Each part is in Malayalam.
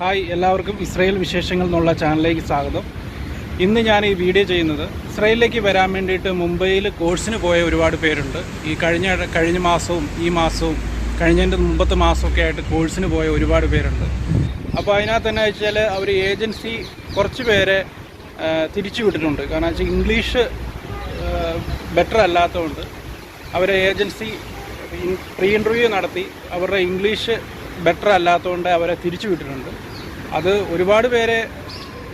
ഹായ് എല്ലാവർക്കും ഇസ്രയേൽ വിശേഷങ്ങൾ എന്നുള്ള ചാനലിലേക്ക് സ്വാഗതം. ഇന്ന് ഞാൻ ഈ വീഡിയോ ചെയ്യുന്നത് ഇസ്രയേലിലേക്ക് വരാൻ വേണ്ടിയിട്ട് മുംബൈയിൽ കോഴ്സിന് പോയ ഒരുപാട് പേരുണ്ട്. ഈ കഴിഞ്ഞ കഴിഞ്ഞ മാസവും ഈ മാസവും കഴിഞ്ഞതിന്റെ മുമ്പത്തെ മാസമൊക്കെ ആയിട്ട് കോഴ്സിന് പോയ ഒരുപാട് പേരുണ്ട്. അപ്പോൾ അതിനകത്ത് തന്നെ വെച്ചാൽ അവർ ഏജൻസി കുറച്ച് പേരെ തിരിച്ചു വിട്ടിട്ടുണ്ട്. കാരണം വെച്ചാൽ ഇംഗ്ലീഷ് ബെറ്റർ അല്ലാത്തതുകൊണ്ട് അവരെ ഏജൻസി പ്രീ ഇന്റർവ്യൂ നടത്തി. അവരുടെ ഇംഗ്ലീഷ് ബെറ്റർ അല്ലാത്തതുകൊണ്ട് അവരെ തിരിച്ചു വിട്ടിട്ടുണ്ട്. അത് ഒരുപാട് പേരെ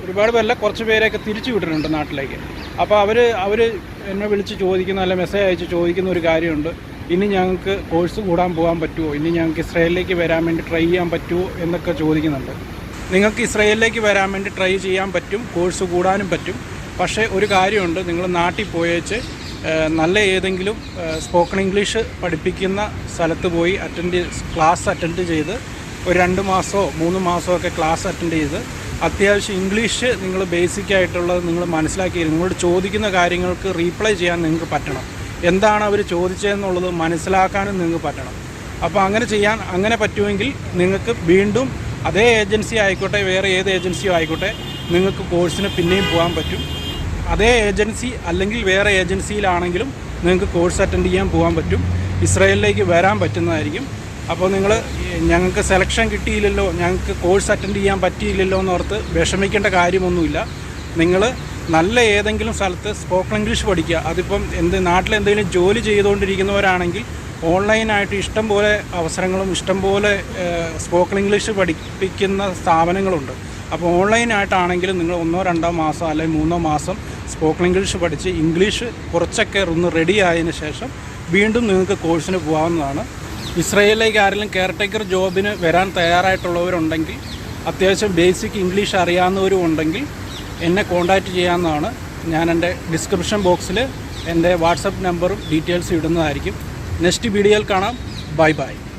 ഒരുപാട് പേരല്ല കുറച്ച് പേരെയൊക്കെ തിരിച്ചു വിട്ടിട്ടുണ്ട് നാട്ടിലേക്ക്. അപ്പോൾ അവർ അവർ എന്നെ വിളിച്ച് ചോദിക്കുന്ന അല്ല മെസ്സേജ് അയച്ച് ചോദിക്കുന്ന ഒരു കാര്യമുണ്ട്. ഇനി ഞങ്ങൾക്ക് കോഴ്സ് കൂടാൻ പോകാൻ പറ്റുമോ? ഇനി ഞങ്ങൾക്ക് ഇസ്രയേലിലേക്ക് വരാൻ വേണ്ടി ട്രൈ ചെയ്യാൻ പറ്റുമോ എന്നൊക്കെ ചോദിക്കുന്നുണ്ട്. നിങ്ങൾക്ക് ഇസ്രയേലിലേക്ക് വരാൻ വേണ്ടി ട്രൈ ചെയ്യാൻ പറ്റും കോഴ്സ് കൂടാനും പറ്റും. പക്ഷേ ഒരു കാര്യമുണ്ട് നിങ്ങൾ നാട്ടിൽ പോയേച്ച് നല്ല ഏതെങ്കിലും സ്പോക്കൺ ഇംഗ്ലീഷ് പഠിപ്പിക്കുന്ന സ്ഥലത്ത് പോയി അറ്റൻഡ് ക്ലാസ് അറ്റൻഡ് ചെയ്ത് ഒരു രണ്ട് മാസമോ മൂന്ന് മാസമോ ഒക്കെ ക്ലാസ് അറ്റൻഡ് ചെയ്ത് അത്യാവശ്യം ഇംഗ്ലീഷ് നിങ്ങൾ ബേസിക് ആയിട്ടുള്ളത് നിങ്ങൾ മനസ്സിലാക്കി നിങ്ങളോട് ചോദിക്കുന്ന കാര്യങ്ങൾക്ക് റീപ്ലൈ ചെയ്യാൻ നിങ്ങൾക്ക് പറ്റണം. എന്താണ് അവർ ചോദിച്ചതെന്നുള്ളത് മനസ്സിലാക്കാനും നിങ്ങൾക്ക് പറ്റണം. അപ്പോൾ അങ്ങനെ ചെയ്യാൻ അങ്ങനെ പറ്റുമെങ്കിൽ നിങ്ങൾക്ക് വീണ്ടും അതേ ഏജൻസി ആയിക്കോട്ടെ വേറെ ഏത് ഏജൻസിയോ ആയിക്കോട്ടെ നിങ്ങൾക്ക് കോഴ്സിന് പിന്നെയും പോകാൻ പറ്റും. അതേ ഏജൻസി അല്ലെങ്കിൽ വേറെ ഏജൻസിയിലാണെങ്കിലും നിങ്ങൾക്ക് കോഴ്സ് അറ്റൻഡ് ചെയ്യാൻ പോകാൻ പറ്റും. ഇസ്രയേലിലേക്ക് വരാൻ പറ്റുന്നതായിരിക്കും. അപ്പോൾ നിങ്ങൾ ഞങ്ങൾക്ക് സെലക്ഷൻ കിട്ടിയില്ലല്ലോ ഞങ്ങൾക്ക് കോഴ്സ് അറ്റൻഡ് ചെയ്യാൻ പറ്റിയില്ലല്ലോ എന്നോർത്ത് വിഷമിക്കേണ്ട കാര്യമൊന്നുമില്ല. നിങ്ങൾ നല്ല ഏതെങ്കിലും സ്ഥലത്ത് സ്പോക്കൺ ഇംഗ്ലീഷ് പഠിക്കുക. അതിപ്പം എന്ത് നാട്ടിൽ എന്തെങ്കിലും ജോലി ചെയ്തുകൊണ്ടിരിക്കുന്നവരാണെങ്കിൽ ഓൺലൈനായിട്ട് ഇഷ്ടം പോലെ അവസരങ്ങളും ഇഷ്ടം പോലെ സ്പോക്കൺ ഇംഗ്ലീഷ് പഠിപ്പിക്കുന്ന സ്ഥാപനങ്ങളുണ്ട്. അപ്പോൾ ഓൺലൈനായിട്ടാണെങ്കിലും നിങ്ങൾ ഒന്നോ രണ്ടോ മാസം അല്ലെങ്കിൽ മൂന്നോ മാസം സ്പോക്കൺ ഇംഗ്ലീഷ് പഠിച്ച് ഇംഗ്ലീഷ് കുറച്ചൊക്കെ ഒന്ന് റെഡി ആയതിനു ശേഷം വീണ്ടും നിങ്ങൾക്ക് കോഴ്സിന് പോകാവുന്നതാണ്. ഇസ്രയേലിലേക്ക് ആരെങ്കിലും കെയർടേക്കർ ജോബിന് വരാൻ തയ്യാറായിട്ടുള്ളവരുണ്ടെങ്കിൽ അത്യാവശ്യം ബേസിക് ഇംഗ്ലീഷ് അറിയാവുന്നവരും ഉണ്ടെങ്കിൽ എന്നെ കോൺടാക്റ്റ് ചെയ്യാവുന്നതാണ്. ഞാൻ എന്റെ ഡിസ്ക്രിപ്ഷൻ ബോക്സിൽ എന്റെ വാട്സപ്പ് നമ്പറും ഡീറ്റെയിൽസ് ഇടുന്നതായിരിക്കും. നെക്സ്റ്റ് വീഡിയോയിൽ കാണാം. Bye bye